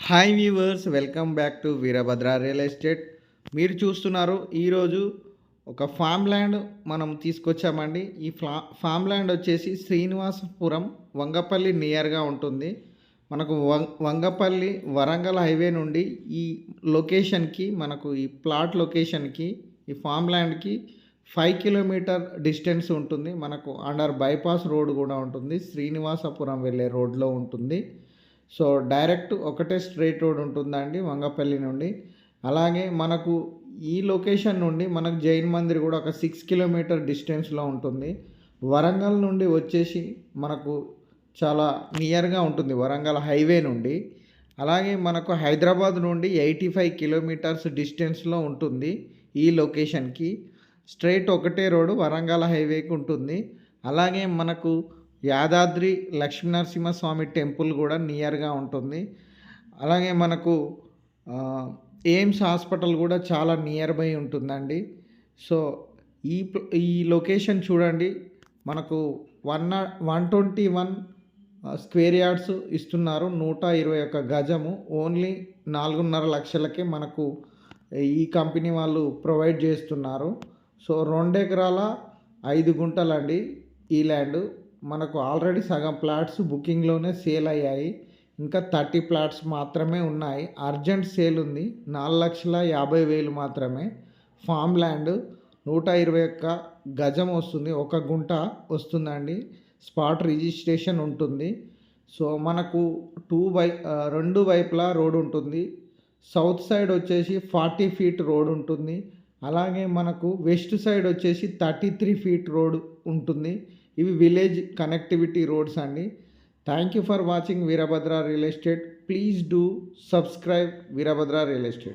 Hi viewers welcome back to Veerabhadra real estate మీరు చూస్తున్నారు ఈరోజు ఒక ఫామ్ ల్యాండ్ మనం తీసుకొచ్చామండి. ఈ ఫ్లా ఫామ్ ల్యాండ్ వచ్చేసి శ్రీనివాసపురం వంగపల్లి నియర్గా ఉంటుంది. మనకు వం వంగపల్లి వరంగల్ హైవే నుండి ఈ లొకేషన్కి మనకు ఈ ప్లాట్ లొకేషన్కి ఈ ఫామ్ ల్యాండ్కి ఫైవ్ కిలోమీటర్ డిస్టెన్స్ ఉంటుంది. మనకు అండర్ బైపాస్ రోడ్ కూడా ఉంటుంది. శ్రీనివాసపురం వెళ్ళే రోడ్లో ఉంటుంది. సో డైరెక్ట్ ఒకటే స్ట్రైట్ రోడ్ ఉంటుందండి వంగపల్లి నుండి. అలాగే మనకు ఈ లొకేషన్ నుండి మనకు జైన్ మందిర్ కూడా ఒక సిక్స్ కిలోమీటర్ డిస్టెన్స్లో ఉంటుంది. వరంగల్ నుండి వచ్చేసి మనకు చాలా నియర్గా ఉంటుంది వరంగల్ హైవే నుండి. అలాగే మనకు హైదరాబాద్ నుండి ఎయిటీ ఫైవ్ కిలోమీటర్స్ డిస్టెన్స్లో ఉంటుంది ఈ లొకేషన్కి. స్ట్రైట్ ఒకటే రోడ్డు వరంగల్ హైవేకి ఉంటుంది. అలాగే మనకు యాదాద్రి లక్ష్మీనరసింహస్వామి టెంపుల్ కూడా నియర్గా ఉంటుంది. అలాగే మనకు ఎయిమ్స్ హాస్పిటల్ కూడా చాలా నియర్ బై ఉంటుందండి. సో ఈ ఈ లొకేషన్ చూడండి. మనకు one one twenty one square yards ఇస్తున్నారు. నూట ఇరవై ఒక్క గజము. ఓన్లీ నాలుగున్నర లక్షలకే మనకు ఈ కంపెనీ వాళ్ళు ప్రొవైడ్ చేస్తున్నారు. సో రెండు ఎకరాల ఐదు గుంటలండి ఈ ల్యాండ్. మనకు ఆల్రెడీ సగం ప్లాట్స్ బుకింగ్లోనే సేల్ అయ్యాయి. ఇంకా థర్టీ ప్లాట్స్ మాత్రమే ఉన్నాయి. అర్జెంట్ సేల్ ఉంది. నాలుగు లక్షల యాభై వేలు మాత్రమే. ఫామ్ ల్యాండ్ నూట ఇరవై ఒక్క గజం వస్తుంది. ఒక గుంట వస్తుందండి. స్పాట్ రిజిస్ట్రేషన్ ఉంటుంది. సో మనకు టూ వై రెండు వైపులా రోడ్ ఉంటుంది. సౌత్ సైడ్ వచ్చేసి ఫార్టీ ఫీట్ రోడ్ ఉంటుంది. అలాగే మనకు వెస్ట్ సైడ్ వచ్చేసి థర్టీ త్రీ ఫీట్ రోడ్ ఉంటుంది. ఇవి విలేజ్ కనెక్టివిటీ రోడ్స్ అండి. Thank you for watching Veerabhadra real estate. Please do subscribe Veerabhadra real estate.